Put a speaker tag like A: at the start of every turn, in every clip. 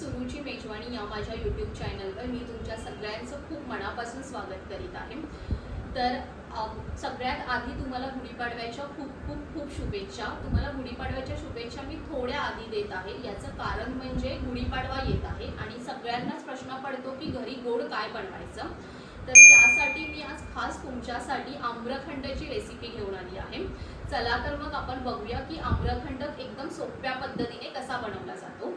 A: सुरुची मेजवानी या माझ्या यूट्यूब चॅनलवर मी तुमच्या सगळ्यांचं खूप मनापासून स्वागत करीत आहे. तर सगळ्यात आधी तुम्हाला गुढीपाडव्याच्या खूप खूप खूप शुभेच्छा. तुम्हाला गुढीपाडव्याच्या शुभेच्छा मी थोड्या आधी देत आहे. याचं कारण म्हणजे गुढीपाडवा येत आहे आणि सगळ्यांनाच प्रश्न पडतो की घरी गोड काय बनवायचं. तर त्यासाठी मी आज खास तुमच्यासाठी आम्रखंडची रेसिपी घेऊन आली आहे. चला तर मग आपण बघूया की आम्रखंड एकदम सोप्या पद्धतीने कसा बनवला जातो.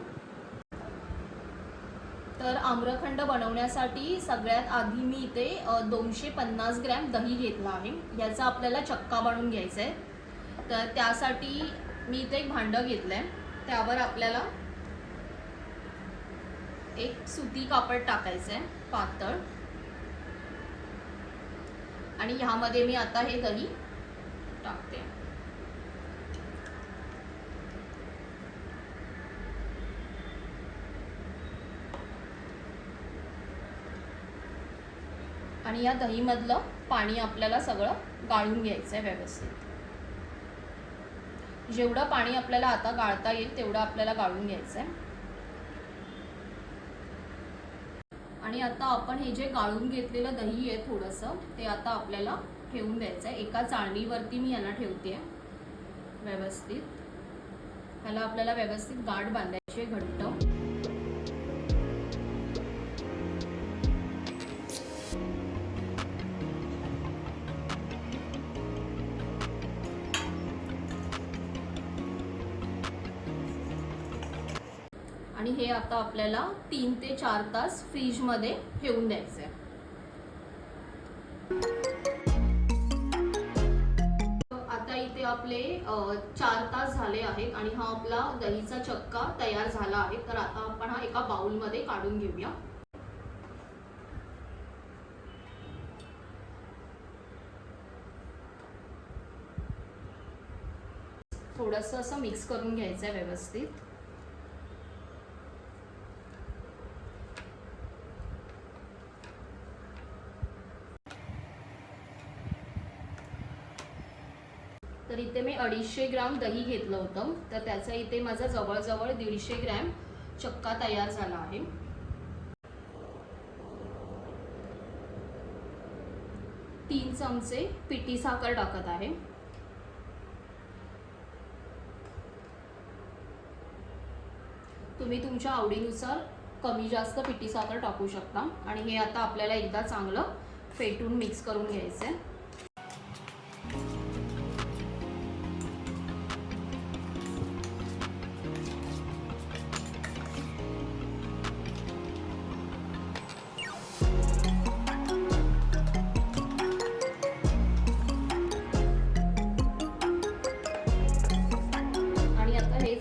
A: तर आम्रखंड बनवण्यासाठी सगळ्यात आधी मी इथे दोनशे पन्नास ग्रॅम दही घेतला आहे. याचा आपल्याला चक्का बनवून घ्यायचा आहे तर त्यासाठी मी इथे एक भांडं घेतलं आहे त्यावर आपल्याला एक सुती कापड टाकायचं आहे पातळ. आणि ह्यामध्ये मी आता हे दही टाकते. आणि या दहीमधलं पाणी आपल्याला सगळं गाळून घ्यायचं आहे व्यवस्थित. जेवढं पाणी आपल्याला आता गाळता येईल तेवढं आपल्याला गाळून घ्यायचं आहे आणि आता आपण हे जे गाळून घेतलेलं दही आहे थोडंसं ते आता आपल्याला ठेवून द्यायचं आहे एका चाळणीवरती मी यांना ठेवते व्यवस्थित. ह्याला आपल्याला व्यवस्थित गाठ बांधायची घट्ट. आणि हे आता आपल्याला तीन ते चार तास फ्रीजमध्ये ठेवून द्यायचं आहे आता इथे आपले चार तास झाले आहेत आणि हा आपला दहीचा चक्का तयार झाला आहे. तर आता आपण हा एका बाउलमध्ये काढून घेऊया. थोडंसं असं मिक्स करून घ्यायचं आहे व्यवस्थित. तर इथे मी अडीचशे ग्राम दही घेतलं होतं. तर त्याचा इथे माझा जवळजवळ दीडशे ग्रॅम चक्का तयार झाला आहे. तीन चमचे पिठी साखर टाकत आहे. तुम्ही तुमच्या आवडीनुसार कमी जास्त पिठी साखर टाकू शकता. आणि हे आता आपल्याला एकदा चांगलं फेटून मिक्स करून घ्यायचं आहे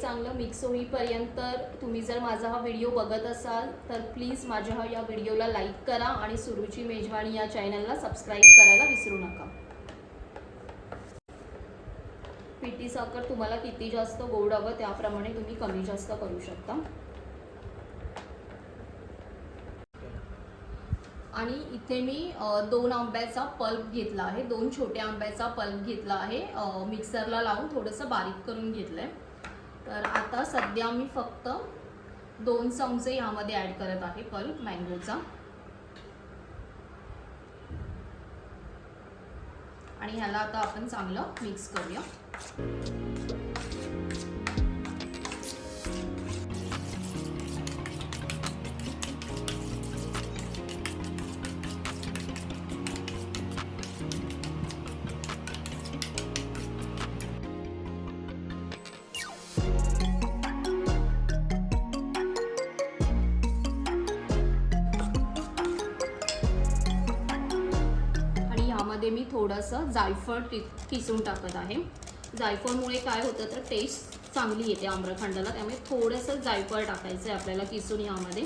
A: चांगलं मिक्स होईपर्यंत तुम्ही जर माझा हा व्हिडिओ बघत असाल तर प्लीज माझ्या हा या व्हिडिओला लाईक करा आणि सुरुची मेजवानी या चॅनलला सबस्क्राईब करायला विसरू नका. पिठी साखर तुम्हाला किती जास्त गोड हवं त्याप्रमाणे तुम्ही कमी जास्त करू शकता. आणि इथे मी दोन आंब्याचा पल्प घेतला आहे दोन छोट्या आंब्याचा पल्प घेतला आहे. मिक्सरला लावून थोडंसं बारीक करून घेतलं आहे तर आता सध्या मी फक्त दोन चमचे ह्यामध्ये ॲड करत आहे. पल्प मँगोचा आणि ह्याला आता आपण चांगलं मिक्स करूया. आणि मी थोडंसं जायफळ ति किसून टाकत आहे. जायफळमुळे काय होतं तर टेस्ट चांगली येते आम्रखंडाला. त्यामुळे थोडंसं जायफळ टाकायचं आहे आपल्याला किसून ह्यामध्ये.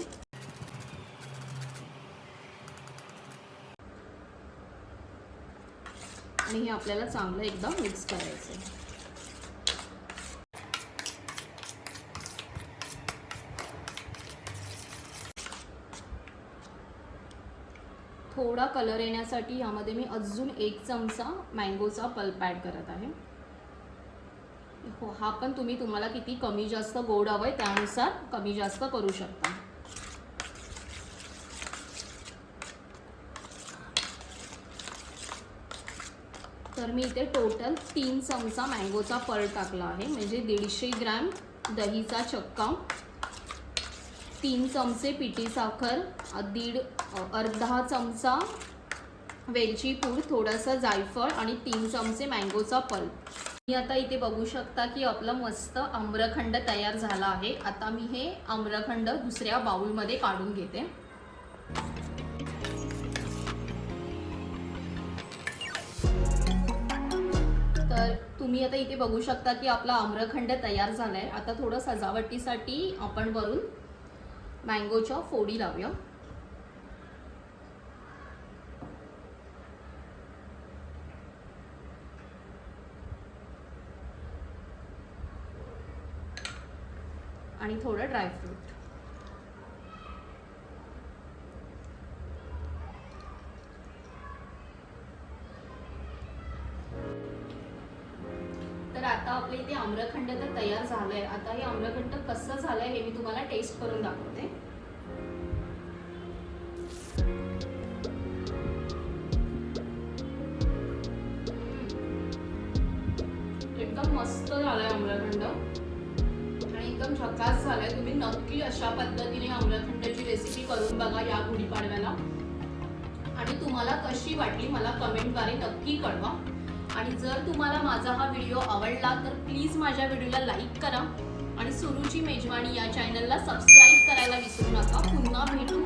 A: आणि हे आपल्याला चांगलं एकदम मिक्स करायचं आहे थोडा कलर येण्यासाठी ह्यामध्ये मी अजून एक चमचा मँगोचा पल्प ॲड करत आहे. हो हा पण तुम्ही तुम्हाला किती कमी जास्त गोड हवं आहे त्यानुसार कमी जास्त करू शकता. तर मी इथे टोटल तीन चमचा मँगोचा पळ टाकला आहे. म्हणजे दीडशे ग्रॅम दहीचा चक्का. तीन चमचे पिठी साखर दीड अर्धा चमचा वेलची पूड थोडंसं जायफळ आणि तीन चमचे मँगोचा पल्प. मी आता इथे बघू शकता की आपलं मस्त आम्रखंड तयार झाला आहे. आता मी हे आम्रखंड दुसऱ्या बाउलमध्ये काढून घेते. तर तुम्ही आता इथे बघू शकता की आपला आम्रखंड तयार झाला आहे आता थोडं सजावटीसाठी आपण वरून मँगोच्या फोडी लावूया आणि थोडं ड्रायफ्रूट आता आपले इथे आम्रखंड तर तयार झालंय. आता हे आम्रखंड कसं झालंय हे मी तुम्हाला टेस्ट करून दाखवते. एकदम मस्त झालाय आम्रखंड. आणि एकदम झकास झालाय. तुम्ही नक्की अशा पद्धतीने आम्रखंडाची रेसिपी करून बघा या गुढीपाडव्याला. आणि तुम्हाला कशी वाटली मला कमेंटद्वारे नक्की कळवा. आणि जर तुम्हाला माझा हा व्हिडिओ आवडला तर प्लीज माझ्या व्हिडिओला लाईक करा. आणि सुरुची मेजवानी या चॅनलला सबस्क्राईब करायला विसरू नका. पुन्हा भेटू.